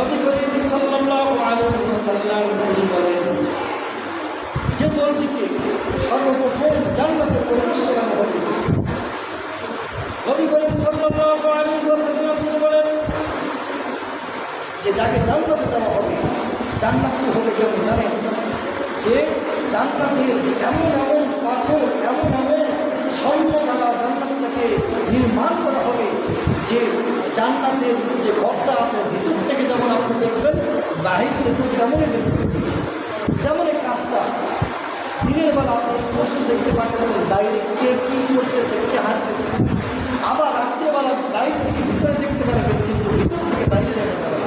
নবী করিম সাল্লাল্লাহু আলাইহি ওয়াসাল্লাম বলেন, যে দলটিকে সর্বপ্রথম জান্নাতে প্রবেশ করানো হবে। নবী করিম সাল্লাল্লাহু আলাইহি ওয়াসাল্লাম বলেন, যে যাকে জান্নাতে দেওয়া হবে, জান্নাতটি হবে কেমন জানেন যে জান্নাতের এমন এমন পাথর, এমন এমন স্বর্ণ দ্বারা জান্নাতটাকে নির্মাণ করা হবে, যে জান্নাতের যে ঘরটা আছে, ভিতর থেকে তেমনই যেমন এই কাজটা, দিনের বেলা আপনি স্পষ্ট দেখতে পাচ্ছেন বাইরে কে কী করতেছে, কে হাঁটতেছে। আবার রাত্রেবেলা বাইরে থেকে ভিতরে দেখতে পারবেন কিন্তু ভিতর থেকে বাইরে দেখা যাবে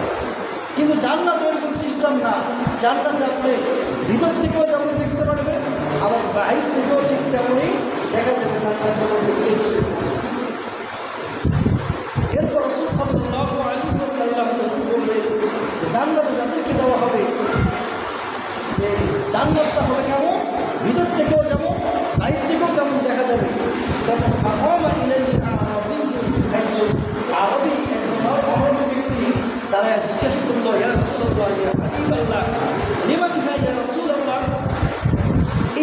কিন্তু জান্নাতে এরকম সিস্টেম না। জান্নাতে আপনি ভিতর থেকেও যেমন দেখতে পারবেন আবার বাইরে থেকেও ঠিক তেমনই দেখা যাবে জান্নাত যেমন দেখতে পাচ্ছি। এরপর রসুল সাল্লাল্লাহু আলাইহি ওয়াসাল্লাম বললেন যে জান্নাতে যাদেরকে দেওয়া হবে যে জান্নাতটা হবে কেমন ভিতর থেকেও যেমন বাইর থেকেও তেমন দেখা যাবে তখন ফাহামা ইলাইহি আরাবী একজন আরবি একজন আরবি ব্যক্তি তারা জিজ্ঞাসা করল ইয়া রাসূলুল্লাহ ইয়া হাবিবাল্লাহ লিমান ইয়া রাসূলুল্লাহ এই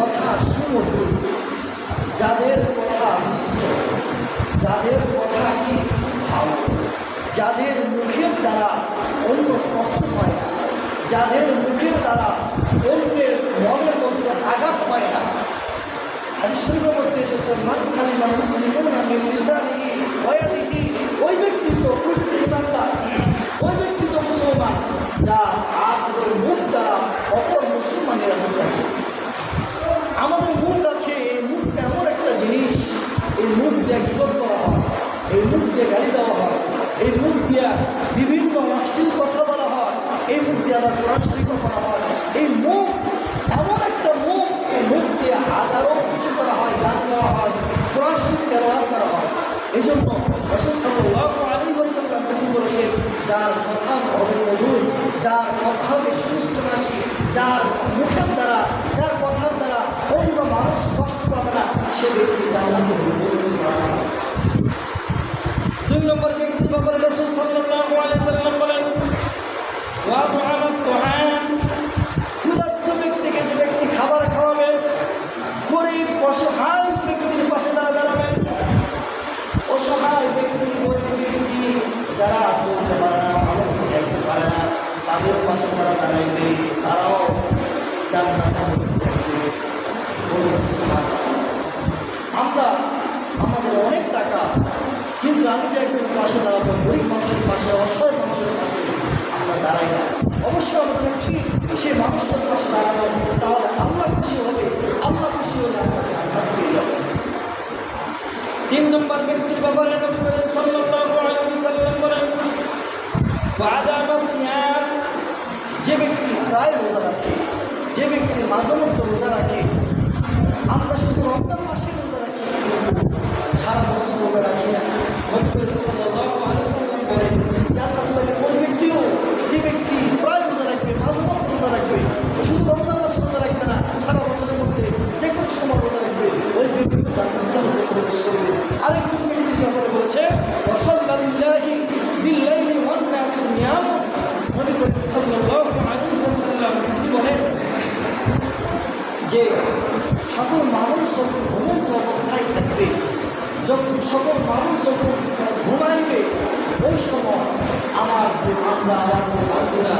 কথা সুমধুর। যাদের কথা মিশ্র যাদের কথা কি ভালো, যাদের মুখের দ্বারা অন্য কষ্ট পায় না, যাদের মুখের দ্বারা অন্যের মনের মধ্যে আঘাত পায় না। হাদিস শরীফের মধ্যে এসেছে, মান সালিমা মুসলিমুনা মিন লিসানিহি ওয়া ইয়াদিহি ওই ব্যক্তি তো প্রকৃত ইমানদার ওই ব্যক্তি তো মুসলমান, যা এই মুখ বিভিন্ন অশ্লীল কথা বলা হয়, এই মুখ আবার পরাষ্ট্রিক করা হয়। এই মুখ, এমন একটা মুখ, এই মুখ দিয়ে কিছু করা হয় গান দেওয়া হয় পরাষ্ট্রিক ব্যবহার করা হয়। এই জন্য অসুস্থ সাল্লাল্লাহু আলী বলেছেন যার কথা ক্ষুধার্ত ব্যক্তিকে যে ব্যক্তি খাবার খাওয়াবে, গরিব, অসহায় ব্যক্তির পাশে তারা দাঁড়াবেন অসহায় ব্যক্তি যারা চলতে পারে না, ভালো দেখতে পারে না, তাদের পাশে তারা দাঁড়াইবে, তারাও বলুন আমরা, আমাদের অনেক টাকা, কিন্তু আমি যে একজন পাশে দাঁড়াবো, গরিব মানুষের পাশে অসহায় তিন নম্বর ব্যক্তির ব্যাপারে নবী করিম সাল্লাল্লাহু আলাইহি সাল্লাম বলেন যে ব্যক্তি প্রায় রোজা রাখে, যে ব্যক্তি মাঝে মধ্যে রোজা রাখে, আমরা শুধু রমজান মাসে রোজা রাখি, সারা বছর রোজা রাখি না। নবী করিম সাল্লাল্লাহু আলাইহি সাল্লাম বলেন, জান্নাত পাবে ওই ব্যক্তিও যে ব্যক্তি প্রায় রোজা রাখবে মাঝে মধ্যে রোজা রাখবে, শুধু রমজান মাসে রোজা রাখবে না, সারা বছরের মধ্যে যে কোনো সময় রোজা রাখবে, ওই ব্যক্তি সকল মানুষ যখন ঘুমন্ত অবস্থায় থাকবে, যখন সকল মানুষ যখন ঘুমাইবে, ওই সময় আমার যে আমরা আমার যে বান্দীরা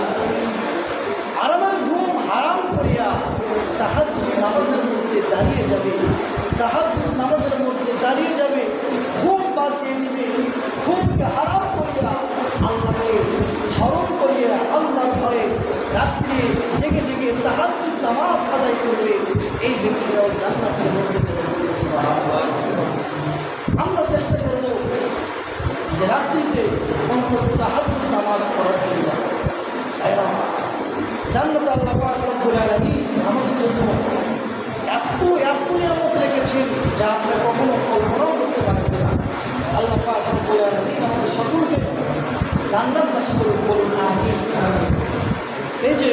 যা কখনো কল্পনাও করতে পারবেন না। আল্লাহ পাক আমাদের সকলকে জান্নাতবাসী করে বলুন এই যে